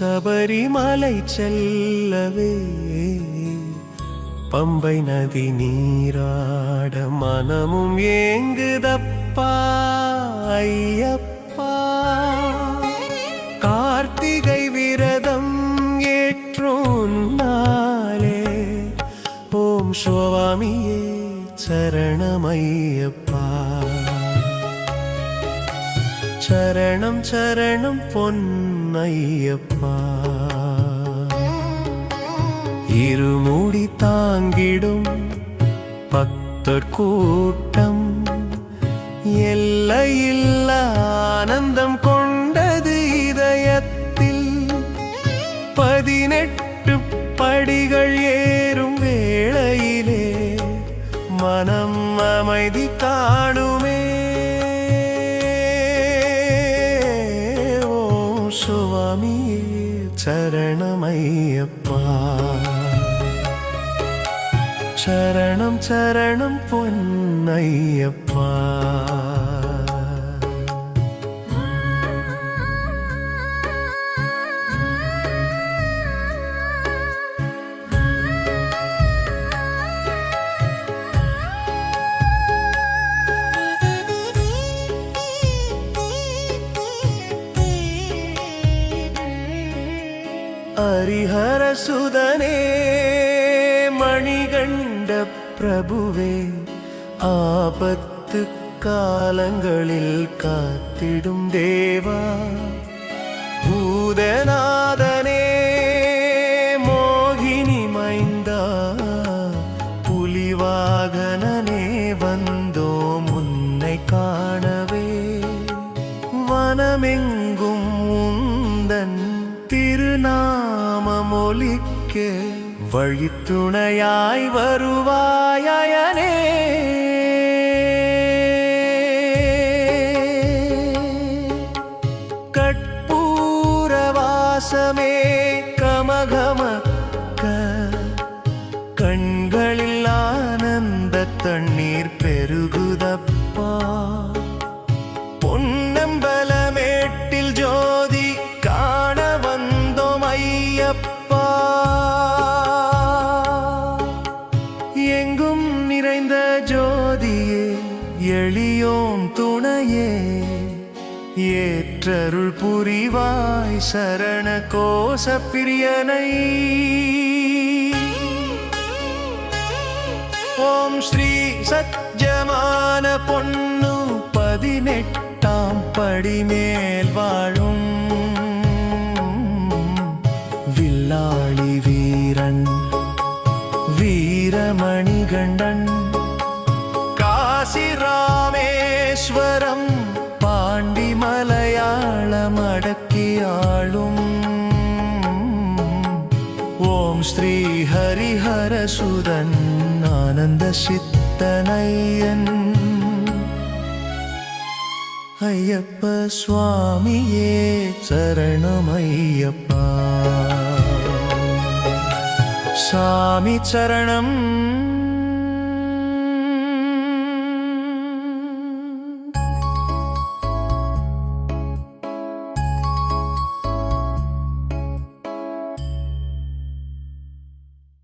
சபரிமலை செல்லவே. பம்பை நதி நீராட மனமும் ஏங்குதப்பா ஐயப்பா. கார்த்திகை விரதம் ஏற்றும் நாளே. ஓம் சுவாமியே சரணமையப்பா. சரணம் சரணம் பொன்னையப்பா. இருமுடி தாங்கிடும் பக்தர் கூட்டம் எல்லையில் ஆனந்தம் கொண்டது இதயத்தில். பதினெட்டு படிகள் ஏறும் வேளையிலே மனம் அமைதி காணும் சரணமையப்பா சரணம் சரணம் ஹரிஹர சுதனே மணிகண்ட பிரபுவே ஆபத்து காலங்களில் காத்திடும் தேவா. பூதநாதனே மோகினி மைந்தா புலிவாகனே வந்தோ முன்னை காணவே. வனமெங்கும் உந்தன் திருநாமம் ஒலிக்க வழித்துணையாய் வருவாயனே கற்பூரவாசமே கமகமக்க கண்களில் ஆனந்த தண்ணீர் பெருகு எளியோன் துணையே ஏற்றருள் புரிவாய் சரண கோஷ பிரியனை. ஓம் ஸ்ரீ சத்யமான பொண்ணு பதினெட்டாம் படிமேல் வாழும் வில்லாளி வீரன் வீரமணிகண்டன். காசி ராமேஸ்வரம் பாண்டி மலையாளம் அடக்கியாளும் ஓம் ஸ்ரீ ஹரிஹர சுதன் ஆனந்த சித்தனையன். ஐயப்ப சுவாமியே சரணம் ஐயப்பா சாமி சரணம்